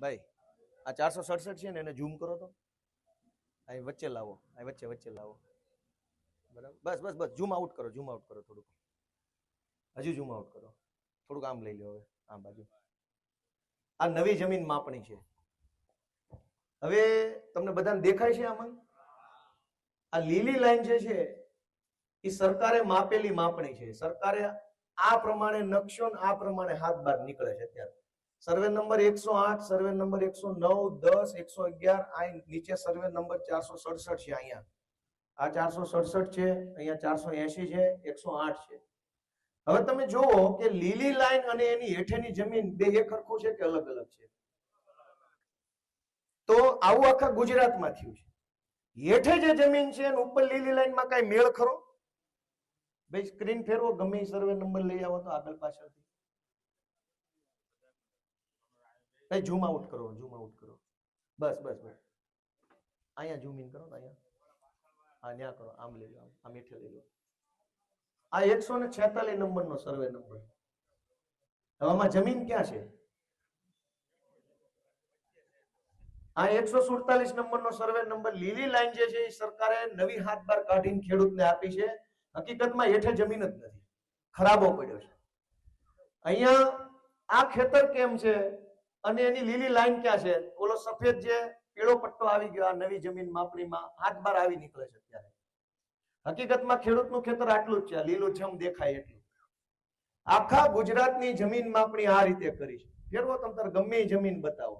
ભાઈ, આ ચારસો સડસઠ છે ને એને ઝૂમ કરો તો. અહીં વચ્ચે લાવો, અહીં વચ્ચે વચ્ચે લાવો. બરાબર? બસ બસ બસ ઝૂમ આઉટ કરો ઝૂમ આઉટ કરો થોડુંક. હજુ ઝૂમ આઉટ કરો. થોડુંક આમ લઈ લો હવે, આમ બાજુ. આ નવી જમીન માપણી છે. હવે તમને બધાને દેખાય છે આમાં? આ લીલી લાઈન જે છે, એ સરકારે માપેલી માપણી છે. સરકારે આ પ્રમાણે નકશો આ પ્રમાણે હાથ બાર નીકળે છે અત્યારે. સર્વે નંબર એકસો આઠ સર્વે નંબર એકસો નવ, દસ, એકસો અગિયાર, આ નીચે સર્વે નંબર ચારસો સડસઠ છે અહીંયા. આ ચારસો સડસઠ છે, અહીંયા ચારસો એસી છે, એકસો આઠ છે. હવે તમે જુઓ કે લીલી લાઈન અને એની હેઠેની જમીન બે એક હરખું છે કે અલગ અલગ છે? તો આવું આખા ગુજરાતમાં થયું છે. હેઠે જે જમીન છે અને ઉપર લીલી લાઈનમાં કઈ મેળ ખરો? ભાઈ સ્ક્રીન ફેરવો, ગમે સર્વે નંબર લઈ આવો તો આગળ પાછળથી. ભાઈ ઝૂમ આઉટ કરો ઝૂમ આઉટ કરો. બસ બસ બસ. અહીંયા ઝૂમ ઇન કરો અહીંયા. હા, ત્યાં કરો. આમ લઈ લો, આમ. હેઠે લઈ લો. આ એકસો ને છેતાલીસ નંબર નો સર્વે નંબર હવે આમાં જમીન ક્યાં છે? આ એકસો સુડતાલીસ નંબર નો સર્વે નંબર લીલી લાઈન જે છે એ સરકારે નવી હાથ બાર કાઢીને ખેડૂતને આપી છે. હકીકતમાં હેઠે જમીન જ નથી. ખરાબો પડ્યો છે. અહીંયા આ ખેતર કેમ છે? અને એની લીલી લાઈન ક્યાં છે? ઓલો સફેદ જે પીળો પટ્ટો આવી ગયો, આ નવી જમીન માપણીમાં હાથ બાર આવી નીકળે છે અત્યારે. હકીકતમાં ખેડૂતનું ખેતર આટલું જ છે લીલું લીલુંછમ દેખાય એટલું. આખા ગુજરાતની જમીન માપણી આ રીતે કરી છે. ફેરવો તમ તાર ગમે જમીન બતાવો.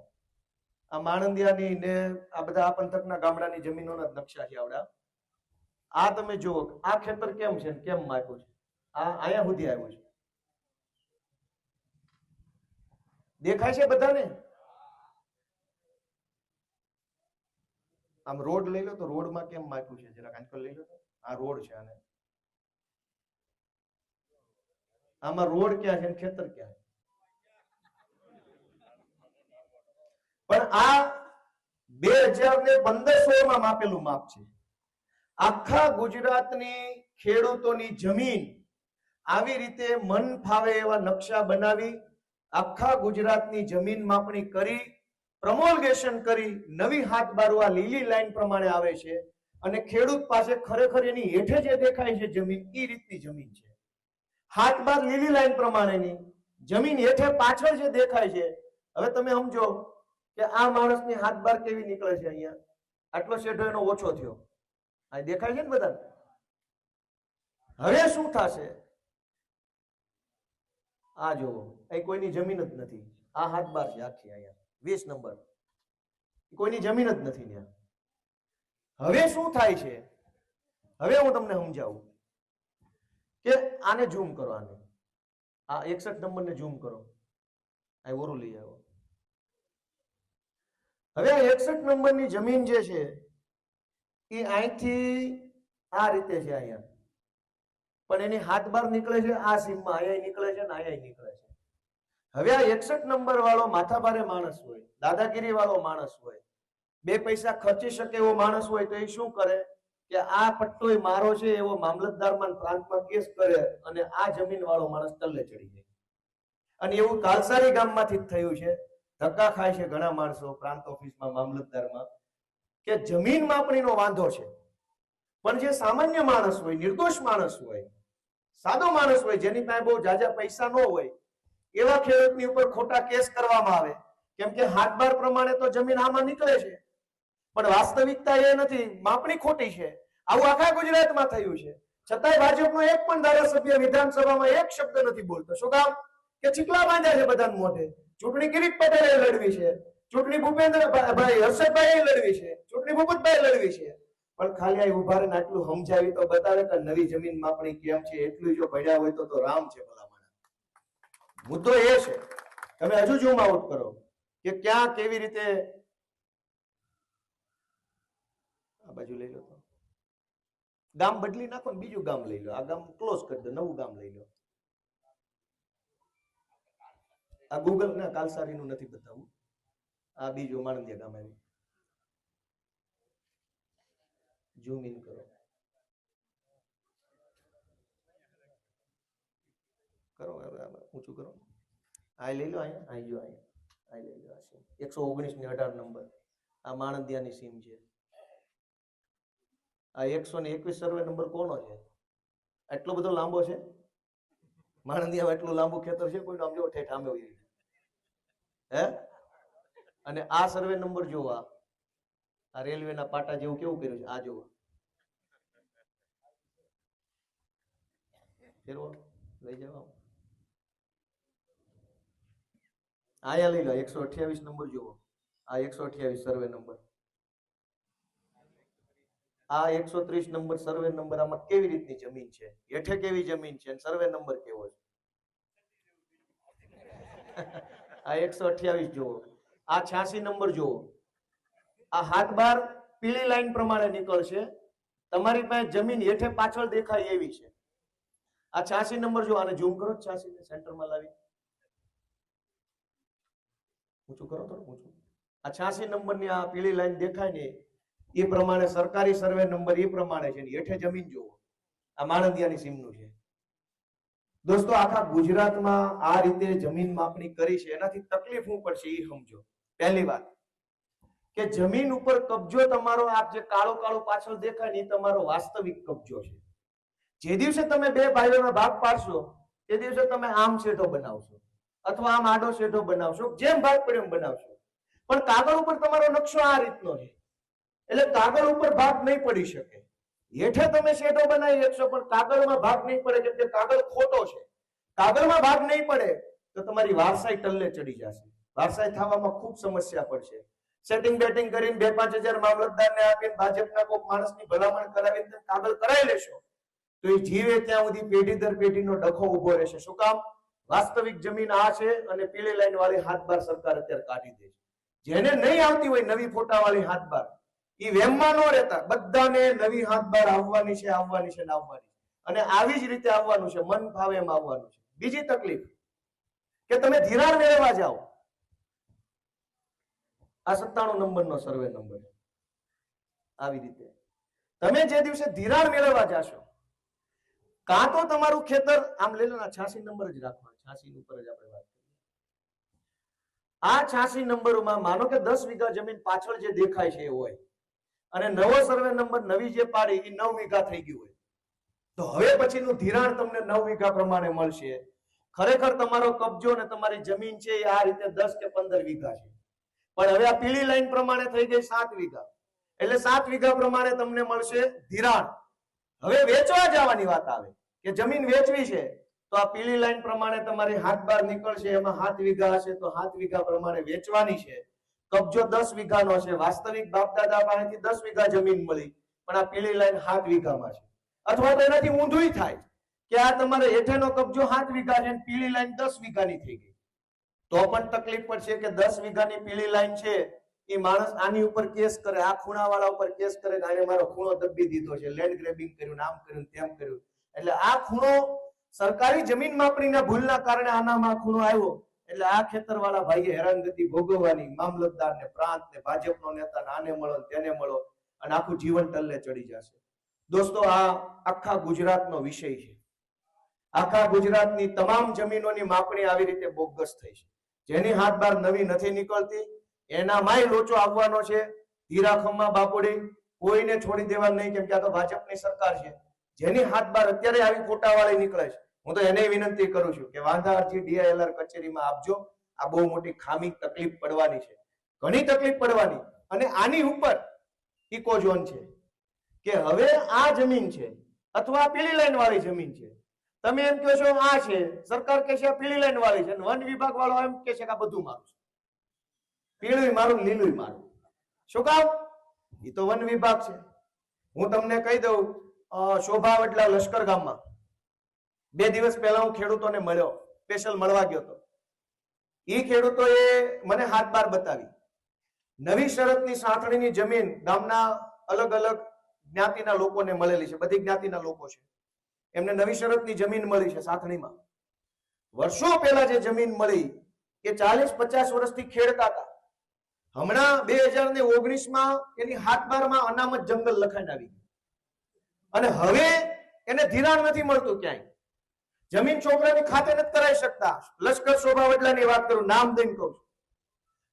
આ માણંદિયાની ને આ બધા આ પંથકના ગામડાની જમીનોના નકશા છે આવડા. આ તમે જુઓ, આ ખેતર કેમ છે કેમ માપ્યું છે? આ અહીંયા સુધી આવ્યું છે. દેખાય છે બધાને? આમ રોડ લઈ લો તો રોડમાં કેમ માપ્યું છે? જરા આંકલ લઈ લો આ રોડ છે આને. આમાં રોડ ક્યાં છે ખેતર ક્યાં છે? પણ આ બે હજાર ને પંદર સોળમાં માપેલું માપ છે. આખા ગુજરાતની ખેડૂતોની જમીન આવી રીતે મન ફાવે એવા નકશા બનાવી આખા ગુજરાતની જમીન માપણી કરી, પ્રમોલગેશન કરી, નવી હાથ બારું આ લીલી લાઈન પ્રમાણે આવે છે અને ખેડૂત પાસે ખરેખર એની હેઠે જે દેખાય છે જમીન એ રીતની જમીન છે. હાથ બાર લીલી લાઈન પ્રમાણેની, જમીન હેઠે પાછળ જે દેખાય છે, હવે તમે સમજો કે આ માણસની હાથ બાર કેવી નીકળે છે અહીંયા? આટલો શેઢો એનો ઓછો થયો. આ દેખાય છે ને બધા હવે શું થશે? આ જુઓ એ કોઈની જમીન જ નથી. આ હાથ બાર છે આખી અહીંયા. વીસ નંબર. કોઈની જમીન જ નથી ત્યાં. હવે શું થાય છે? હવે હું તમને સમજાવું કે આને ઝૂમ કરો આને. આ એકસઠ નંબરને ઝૂમ કરો. આ ઓરું લઈ આવો. હવે એકસઠ નંબરની જમીન જે છે, એ અહીંથી આ રીતે છે અહીંયા. પણ એની હાથ બાર નીકળે છે, આ સીમમાં અહીંયા નીકળે છે ને અહીંયા નીકળે છે. હવે આ એકસઠ નંબર વાળો માથાભારે માણસ હોય, દાદાગીરી વાળો માણસ હોય, બે પૈસા ખર્ચી શકે એવો માણસ હોય તો એ શું કરે? કે આ પટ્ટો મારો છે એવો મામલતદારમાં પ્રાંતમાં કેસ કરે અને આ જમીન વાળો માણસ તલ્લે ચડી જાય. અને એવું કાલસારી ગામમાંથી થયું છે. ધક્કા ખાય છે ઘણા માણસો પ્રાંત ઓફિસમાં, મામલતદારમાં, કે જમીન માપણીનો વાંધો છે. પણ જે સામાન્ય માણસ હોય, નિર્દોષ માણસ હોય, સાદો માણસ હોય, જેની પાસે બહુ જાજા પૈસા ન હોય, એવા ખેડૂતની ઉપર ખોટા કેસ કરવામાં આવે. કેમ કે હાથબાર પ્રમાણે તો જમીન આમાં નીકળે છે. પણ વાસ્તવિકતા એ નથી, માપણી ખોટી છે. આવું આખા ગુજરાતમાં થયું છે. છતાંય ભાજપનો એક પણ ધારાસભ્ય વિધાનસભામાં એક શબ્દ નથી બોલતો. શું કામ? કે ચીકલા બાંધ્યા છે બધા મોઢે. ચૂંટણી કિરીટ પટેલે લડવી છે. ચૂંટણી ભૂપેન્દ્ર ભાઈ હર્ષદભાઈ લડવી છે. ચૂંટણી ભૂપતભાઈ લડવી છે. પણ ખાલી આ ઊભા રહીને આટલું સમજાવી તો બતાવે કે નવી જમીન માપણી કેમ છે, એટલું જો ભણ્યા હોય તો રામ છે ભલામણ. મુદ્દો એ છે, તમે હજુ ઝૂમ આઉટ કરો કે ક્યાં કેવી રીતે આ બાજુ લઈ લો તો. ગામ બદલી નાખો ને બીજું ગામ લઈ લો. આ ગામ ક્લોઝ કરી દો, નવું ગામ લઈ લો. આ ગૂગલ ના કાલસારી નું નથી બતાવવું. આ બીજું માણંદિયા ગામ આવ્યું ઝૂમ ઇન કરો. કરો ઊંચું કરો. આ લઈ લો અહીંયા આઈ જો અહીંયા. આ લઈ લો આ સીમ એકસો ઓગણીસ ને અઢાર નંબર. આ માણંદિયાની સીમ છે. આ એકસો ને એકવીસ સર્વે નંબર કોનો છે? એટલો બધો લાંબો છે? માણંદિયા એટલું લાંબુ ખેતર છે? કોઈ આમ જો ઠેઠ આમે હે? અને આ સર્વે નંબર જોવા આ રેલવેના પાટા જેવું કેવું કર્યું છે? આ જોવો. ફેરવો, લઈ જવા આયા લઈ લો એકસો અઠ્યાવીસ નંબર જુઓ. આ એકસો અઠ્યાવીસ સર્વે નંબર આ એકસો ત્રીસ નંબર સર્વે નંબર આમાં કેવી રીતની જમીન છે? હેઠે કેવી જમીન છે? સર્વે નંબર કેવો છે? આ એકસો અઠ્યાવીસ જુઓ. આ છ્યાસી નંબર જુઓ. આ હાથ બાર પીળી લાઈન પ્રમાણે નીકળશે. તમારી પાસે જમીન હેઠે પાછળ દેખાય એવી છે. આ છ્યાસી નંબર જો આને ઝૂમ કરો છ્યાસી ને સેન્ટરમાં લાવી. ઊંચું કરો થોડું ઊંચું. આ છ્યાસી નંબરની આ પીળી લાઈન દેખાય ને, એ પ્રમાણે સરકારી સર્વે નંબર એ પ્રમાણે છે હેઠે જમીન જુઓ. આ માણંદિયાની સીમનું છે. દોસ્તો, આખા ગુજરાતમાં આ રીતે જમીન માપણી કરી છે, એનાથી તકલીફ હું પડશે એ સમજો. પહેલી વાત, કે જમીન ઉપર કબજો તમારો આપ જે કાળો કાળો પાછળ દેખાય ને, એ તમારો વાસ્તવિક કબજો છે. જે દિવસે તમે બે ભાઈઓના ભાગ પાડશો, તે દિવસે તમે આમ શેઠો બનાવશો અથવા આમ આડો શેઠો બનાવશો, જેમ ભાગ પડે એમ બનાવશો. પણ કાગળ ઉપર તમારો નકશો આ રીતનો છે. એટલે કાગળ ઉપર ભાગ નહીં પડી શકે. હેઠે તમે શેઠો બનાવી શકશો, પણ કાગળમાં ભાગ નહીં પડે કેમ કે કાગળ ખોટો છે. કાગળમાં ભાગ નહીં પડે તો તમારી વારસાઈ ટલ્લે ચડી જશે. વારસાઈ થવામાં ખૂબ સમસ્યા પડશે. સેટિંગ બેટિંગ કરીને બે, પાંચ હજાર મામલતદારને આપીને ભાજપના કોઈ માણસની ભલામણ કરાવીને કાગળ કરાવી લેશો. તો એ જીવે ત્યાં સુધી પેઢી દર પેઢીનો ડખો ઊભો રહેશે. શું કામ? વાસ્તવિક જમીન આ છે અને પીળી લાઈન વાળી હાથબાર સરકાર અત્યારે કાઢી દે છે. જેને નહીં આવતી હોય નવી ફોટા વાળી હાથબાર એ વેમમાં ન રહેતા, બધાને નવી હાથબાર આવવાની છે આવવાની છે ને આવવાની. અને આવી જ રીતે આવવાનું છે, મન ભાવે એમ આવવાનું છે. બીજી તકલીફ કે તમે ધિરાણ મેળવવા જાઓ. આ સત્તાણું નંબરનો સર્વે નંબર આવી રીતે. તમે જે દિવસે ધિરાણ મેળવવા જાશો કાં તો તમારું ખેતર, આમ લઈ લો છ્યાસી નંબર જ રાખવાનો છ્યાસી ઉપર જ આપણે વાત કરીએ. આ છ્યાસી નંબરમાં માનો કે દસ વીઘા જમીન પાછળ જે દેખાય છે એ હોય, અને નવો સર્વે નંબર નવી જે પાડી એ નવ વીઘા થઈ ગયું હોય. તો હવે પછીનું ધિરાણ તમને નવ વીઘા પ્રમાણે મળશે. ખરેખર તમારો કબજો અને તમારી જમીન છે એ આ રીતે દસ કે પંદર વીઘા છે. પણ હવે આ પીળી લાઈન પ્રમાણે થઈ ગઈ સાત વીઘા. એટલે સાત વીઘા પ્રમાણે તમને મળશે ધિરાણ. હવે વેચવા જવાની વાત આવે કે જમીન વેચવી છે, તો આ પીળી લાઈન પ્રમાણે તમારી હાથ બાર નીકળશે, એમાં હાથ વીઘા હશે, તો હાથ વીઘા પ્રમાણે વેચવાની છે. કબજો દસ વીઘાનો છે. વાસ્તવિક બાપ દાદા પાસેથી દસ વીઘા જમીન મળી, પણ આ પીળી લાઈન હાથ વીઘામાં છે. અથવા તો એનાથી ઊંધું થાય કે આ તમારે હેઠેનો કબજો હાથ વીઘા છે પીળી લાઈન દસ વીઘાની થઈ ગઈ. તો પણ તકલીફ પડશે કે દસ વીઘાની પીળી લાઈન છે એ માણસ આની ઉપર કેસ કરે, આ ખૂણાવાળા ઉપર કેસ કરે આને મારો ખૂણો દબી દીધો છે લેન્ડ ગ્રેબિંગ કર્યું આમ કર્યું, તેમ કર્યું. એટલે આ ખૂણો સરકારી જમીન માપણીના ભૂલના કારણે આનામાં ખૂણો આવ્યો. એટલે આ ખેતરવાળા ભાઈએ હેરાનગતિ ભોગવવાની મામલતદાર ને પ્રાંત ને ભાજપનો નેતા ને આને મળો તેને મળો અને આખું જીવન ટલ્લે ચડી જશે. દોસ્તો, આ આખા ગુજરાતનો વિષય છે. આખા ગુજરાતની તમામ જમીનોની માપણી આવી રીતે બોગસ થઈ છે. જેની હાથ બાર નવી નથી નીકળતી એનામાંય લોચો આવવાનો છે. ધીરાખમમાં બાપુડી કોઈને છોડી દેવાનું નહીં, કેમ કે આ તો ભાજપની સરકાર છે. જેની હાથ બાર અત્યારે આવી ફોટાવાળી નીકળે છે. હું તો એને વિનંતી કરું છું કે વાંધા અરજી ડીઆઈએલઆર કચેરીમાં આપજો. આ બહુ મોટી ખામી તકલીફ પડવાની છે. ઘણી તકલીફ પડવાની. અને આની ઉપર ઇકો ઝોન છે કે હવે આ જમીન છે અથવા પીળી લાઈન વાળી જમીન છે. તમે એમ કહો છો આ છે. સરકાર કહે છે પીળી લાઈન વાળી છે. વન વિભાગ વાળો એમ કે છે કે આ બધું મારું છે. પીળું મારું લીલું મારું. શું કામ? એ તો વન વિભાગ છે. હું તમને કહી દઉં શોભા વડલા લશ્કર ગામમાં. બે દિવસ પહેલા હું ખેડૂતોને મળ્યો સ્પેશિયલ મળવા ગયો હતો. એ ખેડૂતોએ મને હાથ બાર બતાવી. નવી શરતની સાંથણીની જમીન ગામના અલગ અલગ જ્ઞાતિના લોકોને મળેલી છે. બધી જ્ઞાતિના લોકો છે. એમને નવી શરતની જમીન મળી છે સાંથણીમાં વર્ષો પહેલા જે જમીન મળી, એ ચાલીસ પચાસ વર્ષથી ખેડતા હતા. હમણાં બે હજાર ને ઓગણીસમાં એની હાથબારમાં અનામત જંગલ લખાણ આવી. અને હવે એને ધિરાણ નથી મળતું ક્યાંય. જમીન છોકરાની ખાતે નથી કરાવી શકતા. લશ્કર શોભા વડલાની વાત કરું, નામ દઈને કહું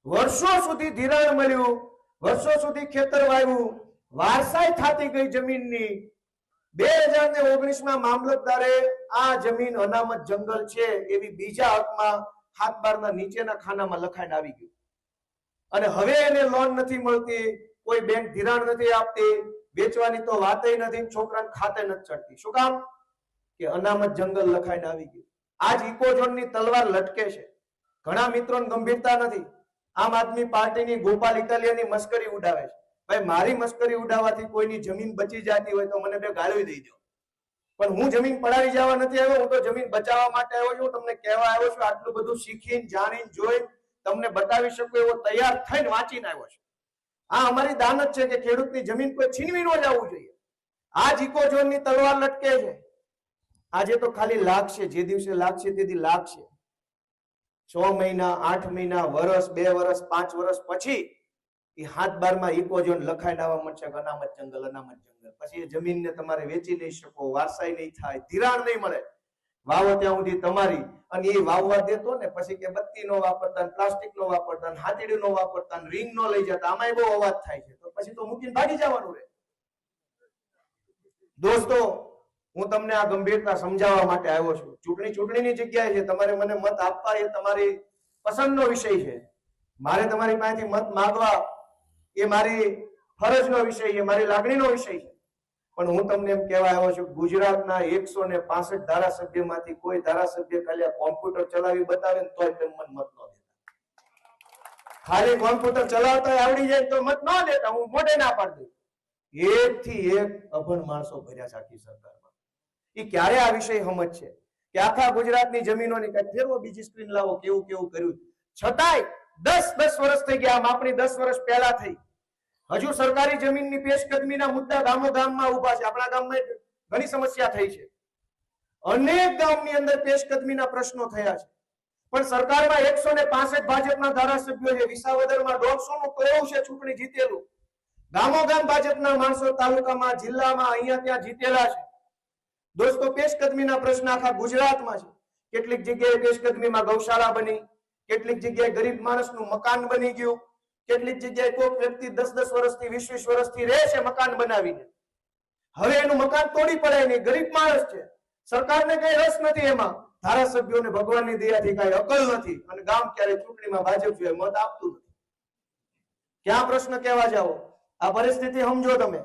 વર્ષો સુધી ધિરાણ મળ્યું, વર્ષો સુધી ખેતર વાવ્યું, વારસાઈ થતી ગઈ જમીનની. બે હજાર ને ઓગણીસમાં મામલતદારે આ જમીન અનામત જંગલ છે એવી બીજા હકમાં હાથ બારના નીચેના ખાનામાં લખાણ આવી ગયું. અને હવે એને લોન નથી મળતી, કોઈ બેંક ધિરાણ નથી આપતી, વેચવાની તો વાતય નથી છોકરાને ખાતે નથી ચડતી. શું કામ? કે અનામત જંગલ લખાઈને આવી ગયું. આજ ઇકોઝોનની તલવાર લટકે છે. ઘણા મિત્રોને ગંભીરતા નથી. આમ આદમી પાર્ટીની ગોપાલ ઇટાલિયાની મસ્કરી ઉડાવે છે. ભાઈ, મારી મસ્કરી ઉડાવવાથી કોઈની જમીન બચી જતી હોય તો મને બે ગાળવી દઈ દો. પણ હું જમીન પડાવી જવા નથી આવ્યો, હું તો જમીન બચાવવા માટે આવ્યો છું. તમને કહેવા આવ્યો છું, આટલું બધું શીખીને, જાણીને, જોઈને તમને બતાવી શકું એવો તૈયાર થઈને વાંચીને આવ્યો છે. આ અમારી દાનત છે કે ખેડૂતની જમીન કોઈ છીનવી ન જવું જોઈએ. આ ઇકોઝોનની તલવાર લટકે છે. આજે તો ખાલી લાગશે, જે દિવસે લાગશે તેથી લાગશે. છ મહિના, આઠ મહિના વર્ષ બે વર્ષ પાંચ વર્ષ પછી એ હાથ બારમાં ઇકોઝોન લખાઈ લાવવા મળશે અનામત જંગલ અનામત જંગલ. પછી એ જમીનને તમારે વેચી નહીં શકો, વારસાઈ નહીં થાય, ધિરાણ નહીં મળે. વાવો ત્યાં સુધી તમારી અને એ વાવવા દેતો ને પછી કે બત્તી નો વાપરતા પ્લાસ્ટિક નો વાપરતા હાથીડી નો વાપરતા રિંગ નો લઈ જતા. આમાં બહુ અવાજ થાય છે. તો પછી તો મૂકીને ભાગી જવાનું રે દોસ્તો, હું તમને આ ગંભીરતા સમજાવવા માટે આવ્યો છું. ચૂંટણી ચૂંટણીની જગ્યાએ છે. તમારે મને મત આપવા એ તમારી પસંદનો વિષય છે. મારે તમારી પાસેથી મત માગવા એ મારી ફરજનો વિષય છે, મારી લાગણીનો વિષય છે. પણ હું તમને એમ કહેવા આવ્યો છું, ગુજરાતના એકસો ને પાસઠ ધારાસભ્યમાંથી કોઈ ધારાસભ્ય ખાલી કોમ્પ્યુટર ચલાવી બતાવે ને તોય મત ન દેતા. ખાલી કોમ્પ્યુટર ચલાવતા આવડી જાય તો મત ન દેતા, હું મોઢે ના પાડી દઉં. એક થી એક અભણ માણસો ભર્યા છે આખી સરકારમાં. એ ક્યારે આ વિષય સમજ છે કે આખા ગુજરાતની જમીનોની કઈ ફેરવો બીજી સ્ક્રીન લાવો, કેવું કેવું કર્યું. છતાંય દસ દસ વર્ષ થઈ ગયા, આમ આપણી દસ વર્ષ પહેલા થઈ. હજુ સરકારી જમીનની પેશકદમીના મુદ્દા ગામો ગામમાં ઊભા છે. આપણા ગામમાં ઘણી સમસ્યા થઈ છે. અનેક ગામની અંદર પેશકદમીના પ્રશ્નો થયા છે. પણ સરકારમાં એકસો ને પાસઠ ભાજપના ધારાસભ્યો છે વિસાવદરમાં દોઢસો નું કરોડ છે ચૂંટણી જીતેલું. ગામો ગામ ભાજપના માણસો તાલુકામાં, જિલ્લામાં અહીંયા ત્યાં જીતેલા છે. દોસ્તો, પેશકદમીના પ્રશ્ન આખા ગુજરાતમાં છે. કેટલીક જગ્યાએ પેશકદમીમાં ગૌશાળા બની, કેટલીક જગ્યાએ ગરીબ માણસનું મકાન બની ગયું. કેટલીક જગ્યાએ કોઈક વ્યક્તિ દસ દસ વર્ષથી, વીસ વીસ વર્ષથી રહે છે મકાન બનાવીને. હવે એનું મકાન તોડી પડે નહીં ગરીબ માણસ છે. સરકારને કઈ રસ નથી એમાં. ધારાસભ્યોને ભગવાનની દયાથી કઈ અકલ નથી અને ગામ ક્યારે ચૂંટણીમાં ભાજપ મત આપતું નથી. ક્યાં પ્રશ્ન કહેવા જાઓ? આ પરિસ્થિતિ સમજો તમે.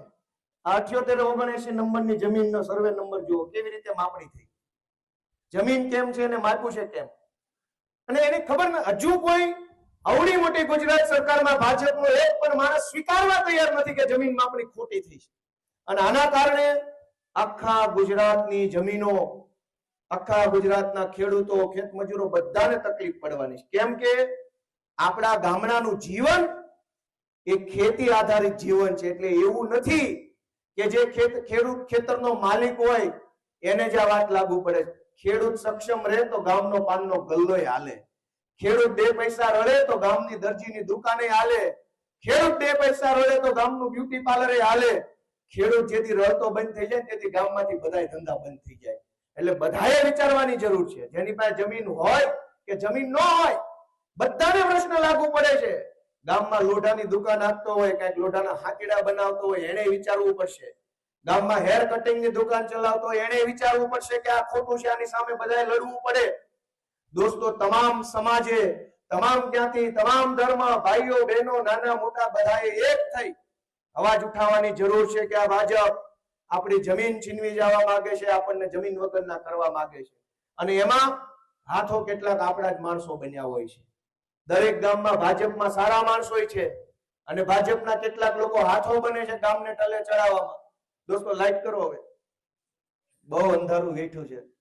આ અઠ્યોતેર ઓગણએસી નંબરની જમીનનો સર્વે નંબર જુઓ. કેવી રીતે માપણી થઈ? જમીન કેમ છે અને માપ્યું છે કેમ? અને એની ખબર ને હજુ કોઈ આવડી મોટી ગુજરાત સરકારમાં ભાજપનો એક પણ માણસ સ્વીકારવા તૈયાર નથી કે જમીન માપણી ખોટી થઈ છે. અને આના કારણે આખા ગુજરાતની જમીનો, આખા ગુજરાતના ખેડૂતો, ખેતમજૂરો બધાને તકલીફ પડવાની છે. કેમ કે આપણા ગામડાનું જીવન એ ખેતી આધારિત જીવન છે. એટલે એવું નથી કે જે ખેત, ખેડૂત ખેતરનો માલિક હોય એને જ આ વાત લાગુ પડે ખેડૂત સક્ષમ રહે તો ગામનો પાનનો ગલ્લો હાલે. ખેડૂત બે પૈસા રડે તો ગામની દરજીની દુકાને હાલે. ખેડૂત બે પૈસા રડે તો ગામનું બ્યુટી પાર્લરે હાલે. ખેડૂત જેથી રડતો બંધ થઈ જાય તેથી ગામમાંથી બધા ધંધા બંધ થઈ જાય. એટલે બધાએ વિચારવાની જરૂર છે. જેની પાસે જમીન હોય કે જમીન ન હોય, બધાને પ્રશ્ન લાગુ પડે છે. ગામમાં લોઢાની દુકાન આપતો હોય, કંઈક લોઢાના હાકીડા બનાવતો હોય એને વિચારવું પડશે. ગામમાં હેર કટિંગની દુકાન ચલાવતો હોય એને વિચારવું પડશે કે આ ખોટું છે, આની સામે બધાએ લડવું પડે. દોસ્તો, તમામ સમાજે, તમામ જ્ઞાતિ, તમામ ધર્મ, ભાઈઓ, બહેનો, નાના, મોટા, બધાએ એક થઈ અવાજ ઉઠાવવાની જરૂર છે કે આ ભાજપ આપણી જમીન છીનવી જવા માંગે છે, આપણને જમીન વગરના કરવા માંગે છે. અને એમાં હાથો કેટલાક આપણા જ માણસો બન્યા હોય છે. દરેક ગામમાં ભાજપમાં સારા માણસો છે અને ભાજપના કેટલાક લોકો હાથો બને છે ગામને ટલે ચડાવવામાં. દોસ્તો લાઈટ કરો હવે. બહુ અંધારું વેઠું છે.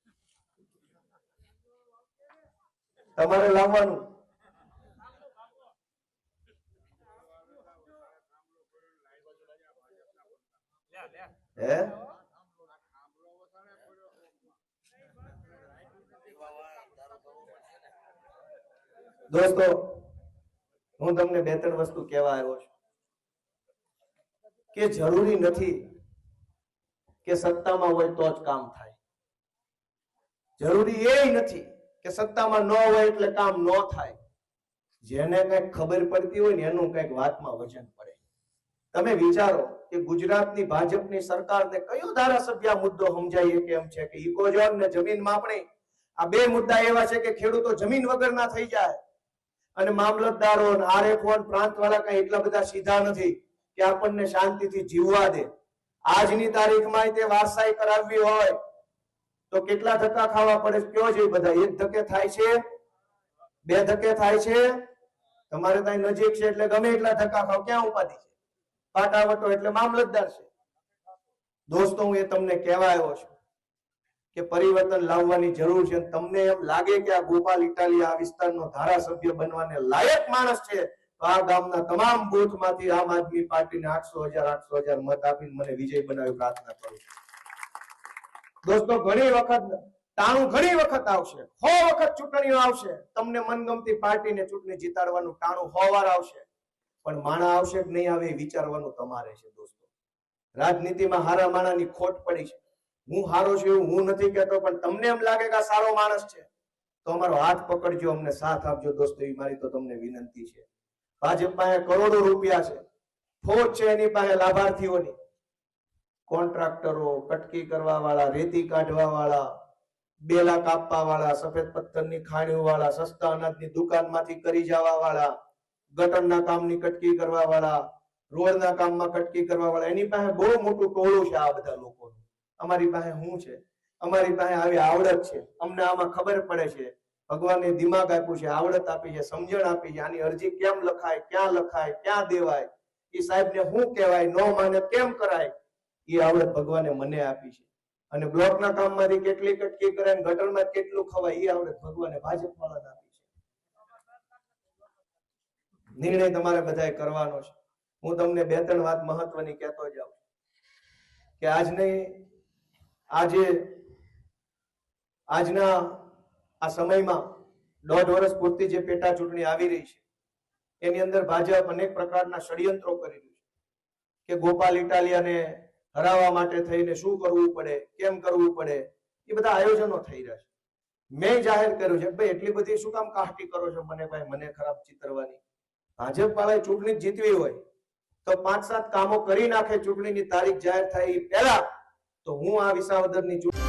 તમારે લાવવાનું. હે? દોસ્તો, હું તમને બે ત્રણ વસ્તુ કહેવા આવ્યો છું. કે જરૂરી નથી કે સત્તામાં હોય તો જ કામ થાય. જરૂરી એ નથી કે સત્તામાં ન હોય એટલે કામ ન થાય. જેને કંઈક ખબર પડતી હોય ને એનું કંઈક વાતમાં વજન પડે. તમે વિચારો કે ગુજરાતની ભાજપની સરકારને કયો ધારાસભ્ય મુદ્દો સમજાય કે છે કે ઇકોઝોન ને જમીન માપણી? આ બે મુદ્દા એવા છે કે ખેડૂતો જમીન વગરના થઈ જાય. અને મામલતદારો આરએફઓ પ્રાંતવાળા કઈ એટલા બધા સીધા નથી કે આપણને શાંતિથી જીવવા દે. આજની તારીખમાં તે વારસાઈ કરાવવી હોય તો કેટલા ધક્કા ખાવા પડે કયો છે બધા? એક ધક્કે થાય છે? બે ધક્કે થાય છે? તમારે ત્યાં નજીક છે એટલે ગમે એટલા ધક્કા ખાવ. ક્યાં ઉપાધિ છે? પાટાવટો એટલે મામલતદાર છે. દોસ્તો, હું એ તમને કહેવા આવ્યો છું કે પરિવર્તન લાવવાની જરૂર છે. તમને એમ લાગે કે આ ગોપાલ ઇટાલી આ વિસ્તારનો ધારાસભ્ય બનવાને લાયક માણસ છે, તો આ ગામના તમામ બૂથમાંથી આમ આદમી પાર્ટીને આઠસો હજાર આઠસો હજાર મત આપીને મને વિજય બનાવી પ્રાર્થના કરું છું. દોસ્તો, ઘણી વખત તાણું ઘણી વખત આવશે. સો વખત ચૂંટણીઓ આવશે. તમને મનગમતી પાર્ટીને ચૂંટણી જીતાડવાનું ટાણું સો આવશે. પણ માણા આવશે કે નહીં આવે વિચારવાનું તમારે છે, દોસ્તો. રાજનીતિમાં હારા માણાની ખોટ પડી છે. હું હારો છું એવું હું નથી કહેતો, પણ તમને એમ લાગે કે સારો માણસ છે. તો અમારો હાથ પકડજો, અમને સાથ આપજો, દોસ્તો, એ મારી તો તમને વિનંતી છે. ભાજપ પાસે કરોડો રૂપિયા છે. ફોજ છે એની પાસે લાભાર્થીઓની. કોન્ટ્રાક્ટરો, કટકી કરવા વાળા રેતી કાઢવા વાળા બેલા કાપવા વાળા સફેદ પથ્થરની ખાણીઓ વાળા સસ્તા અનાજની દુકાનમાંથી કરી જવા વાળા ગટરના કામની કટકી કરવા વાળા રોડના કામમાં કટકી કરવા વાળા એની પાસે બહુ મોટું ટોળું છે આ બધા લોકોનું. અમારી પાસે શું છે? અમારી પાસે આવી આવડત છે. અમને આમાં ખબર પડે છે. ભગવાને દિમાગ આપ્યું છે, આવડત આપી છે, સમજણ આપી છે, આની અરજી કેમ લખાય, ક્યાં લખાય, ક્યાં દેવાય? એ સાહેબને શું કહેવાય? ન માને કેમ કરાય? એ આવડત ભગવાને મને આપી છે. અને બ્લોકના કામમાંથી કેટલી કટકી કરે અને ગટરમાં કેટલું ખવાય, એ આવડત ભગવાને ભાજપ વાળાને આપી છે. નિર્ણય તમારે બધાએ કરવાનો છે. હું તમને બે ત્રણ વાત મહત્વની કહેતો જાઉં કે આજને આજે આજના આ સમયમાં દોઢ વર્ષ પૂરતી જે પેટા ચૂંટણી આવી રહી છે, એની અંદર ભાજપ અનેક પ્રકારના ષડયંત્રો કરી રહ્યું છે. કે ગોપાલ, ઇટાલિયાને હરાવવા માટે થઈને શું કરવું પડે? કેમ કરવું પડે? એ બધા આયોજનો થઈ રહ્યા છે. મેં જાહેર કર્યું છે, ભાઈ, એટલી બધી શું કામ કાહટી કરો છો? મને ભાઈ, મને ખરાબ ચિતરવાની. ભાજપ વાળાએ ચૂંટણી જીતવી હોય, તો પાંચ સાત કામો કરી નાખે ચૂંટણીની તારીખ જાહેર થાય એ પહેલા તો હું આ વિસાવદરની ચૂંટણી